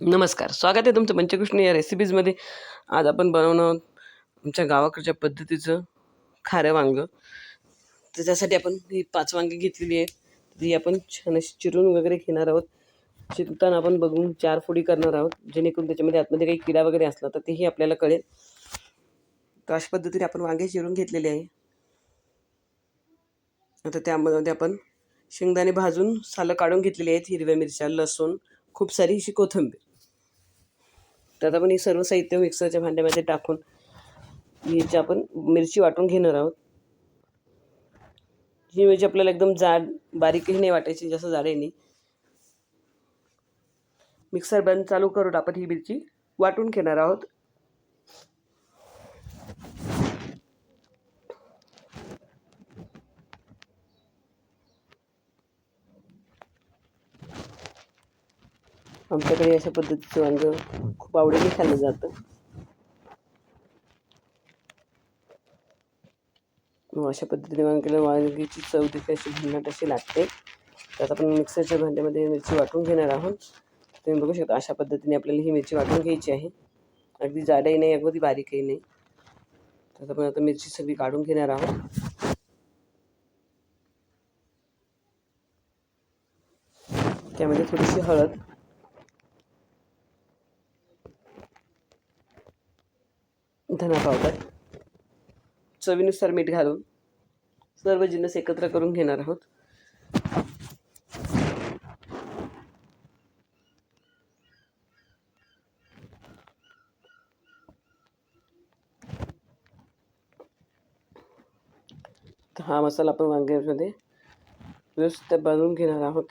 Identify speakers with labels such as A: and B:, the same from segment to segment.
A: नमस्कार. स्वागत आहे तुमचं पंचकृष्ण या रेसिपीजमध्ये आज आपण बनवणं आहोत आमच्या गावाकडच्या पद्धतीचं खारं वांगं. तर त्यासाठी आपण ही पाच वांगी घेतलेली आहेत. ती आपण छान अशी चिरून वगैरे घेणार आहोत. चिरताना आपण बघून चार फोडी करणार आहोत. जेणेकरून त्याच्यामध्ये आतमध्ये काही किडा वगैरे असला तर तेही आपल्याला कळेल. तर अशा पद्धतीने आपण वांगे चिरून घेतलेले आहे. आता त्यामध्ये आपण शेंगदाणे भाजून सालं काढून घेतलेली आहेत. हिरव्या मिरच्या लसूण खूप सारी अशी कोथिंबीर. तर आता आपण हे सर्व साहित्य मिक्सरच्या भांड्यामध्ये टाकून मिरची आपण मिरची वाटून घेणार आहोत. ही मिरची आपल्याला एकदम जाड बारीकही नाही वाटायची जास्त जाडही नाही मिक्सर बंद चालू करून आपण ही मिरची वाटून घेणार आहोत. आमच्याकडे अशा पद्धतीचं वांगं खूप आवडीने खाल्लं जातं. मग अशा पद्धतीने वांग्याला वांगीची चव देखील अशी भन्नाट अशी लागते. त्यात आपण मिक्सरच्या भांड्यामध्ये मिरची वाटून घेणार आहोत. तुम्ही बघू शकता अशा पद्धतीने आपल्याला ही मिरची वाटून घ्यायची आहे. अगदी जाडही नाही अगदी बारीकही नाही. तर आपण आता मिरची सगळी काढून घेणार आहोत. त्यामध्ये थोडीशी हळद धना पावडर चवीनुसार मीठ घालून सर्व जिन्नस एकत्र करून घेणार आहोत. हा मसाला आपण वांग्यामध्ये व्यवस्थित बनवून घेणार आहोत.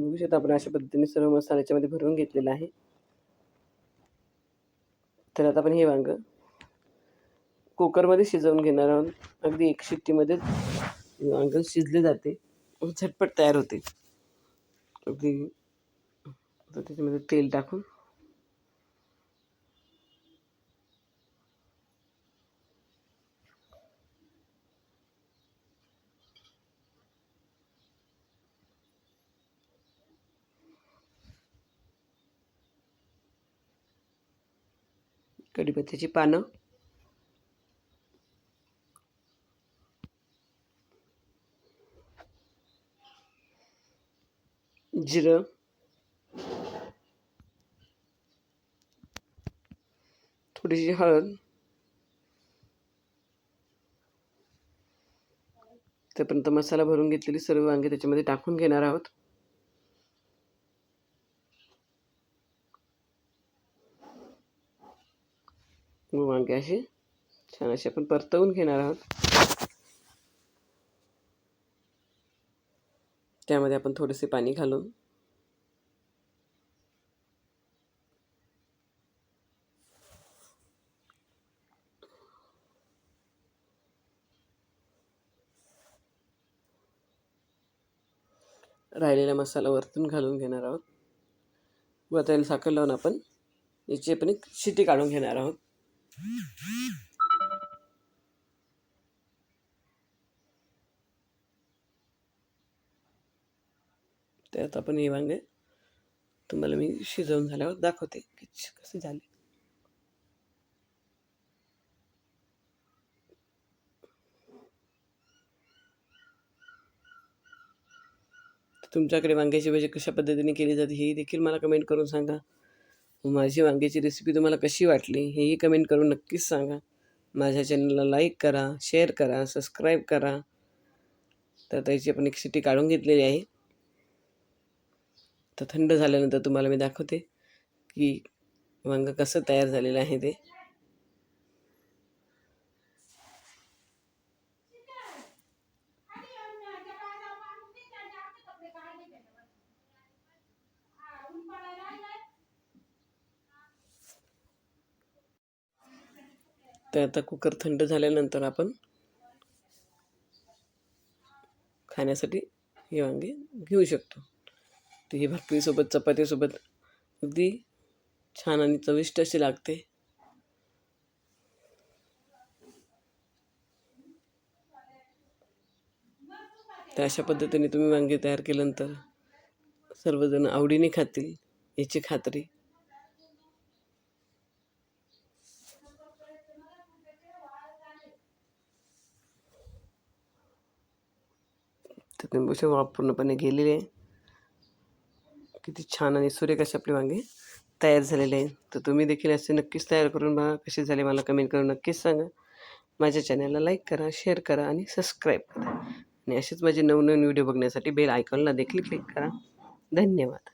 A: तुम्ही बघू शकता. आपण अशा पद्धतीने सर्व मसाला याच्यामध्ये भरून घेतलेला आहे. तर आता आपण हे वांग कुकरमध्ये शिजवून घेणार आहोत. अगदी एक शिट्टीमध्येच वांग शिजले जाते. झटपट तयार होते. अगदी त्याच्यामध्ये तेल टाकून कढीपत्त्याची पानं. जिरं. थोडीशी हळद. त्यापर्यंत मसाला भरून घेतलेली सर्व वांगे त्याच्यामध्ये टाकून घेणार आहोत. मग वांगे असे छान असे आपण परतवून घेणार आहोत. त्यामध्ये आपण थोडेसे पाणी घालून राहिलेला मसाला वरतून घालून घेणार आहोत. व त्याला साखर लावून आपण याची आपण एक शिटी काढून घेणार आहोत. त्यात आपण हे वांगे तुम्हाला मी शिजवून झाल्यावर दाखवते की कसे झाले. तुमच्याकडे वांग्याची भाजी कशा पद्धतीने केली जाते हे देखील मला कमेंट करून सांगा. माझी वांग्याची रेसिपी तुम्हाला कशी वाटली हेही कमेंट करून नक्कीच सांगा. माझ्या चॅनलला लाईक करा शेअर करा सबस्क्राईब करा. तर त्याची आपण एक सिटी काढून घेतलेली आहे. तर थंड झाल्यानंतर तुम्हाला मी दाखवते की वांगं कसं तयार झालेलं आहे ते. तर आता कुकर थंड झाल्यानंतर आपण खाण्यासाठी हे वांगे घेऊ शकतो. तर हे भाकरीसोबत चपातीसोबत अगदी छान आणि चविष्ट अशी लागते. तर अशा पद्धतीने तुम्ही वांगे तयार केल्यानंतर सर्वजण आवडीने खातील याची खात्री. तर तुम्ही बघू पूर्णपणे गेलेले आहे. किती छान आणि सूर्य असे मागे तयार झालेले आहे. तर तुम्ही देखील असे नक्कीच तयार करून बघा कसे झाले मला कमेंट करून नक्कीच सांगा. माझ्या चॅनलला लाईक करा शेअर करा आणि सबस्क्राईब करा. आणि असेच माझे नवनवीन व्हिडिओ बघण्यासाठी बेल आयकॉनला देखील क्लिक करा. धन्यवाद.